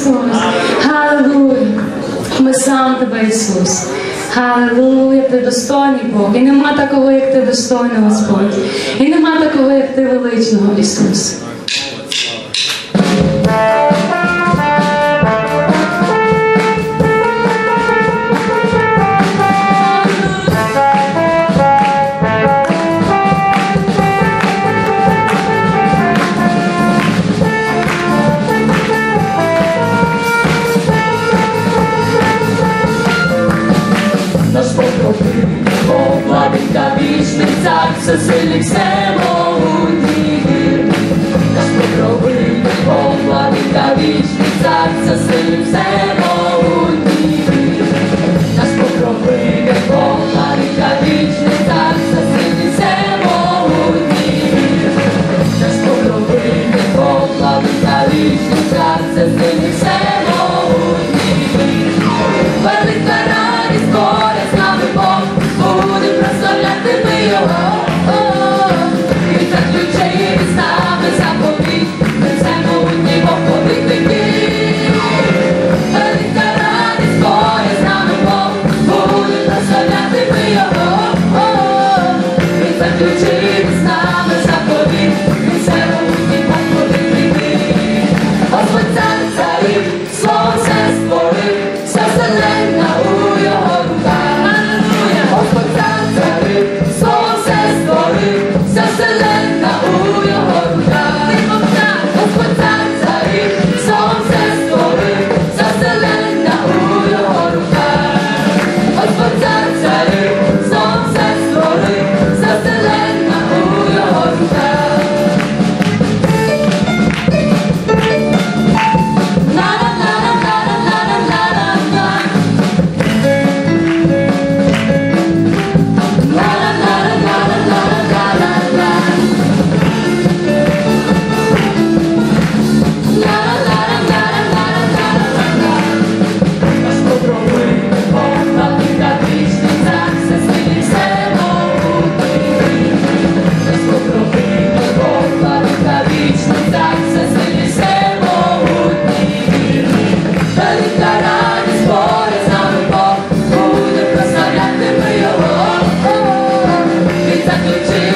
Ісус. Халилуя. Ми сам тебе, Ісус. Халилуя, ти достойний Бог. І нема такого, як ти достойний, Господь. І нема такого, як ти величного, Ісус. Наш покровитель, Бог вічний цар, всесильний всемогутній вірний. Наш покровитель, Бог владика вічний цар, всесильний to take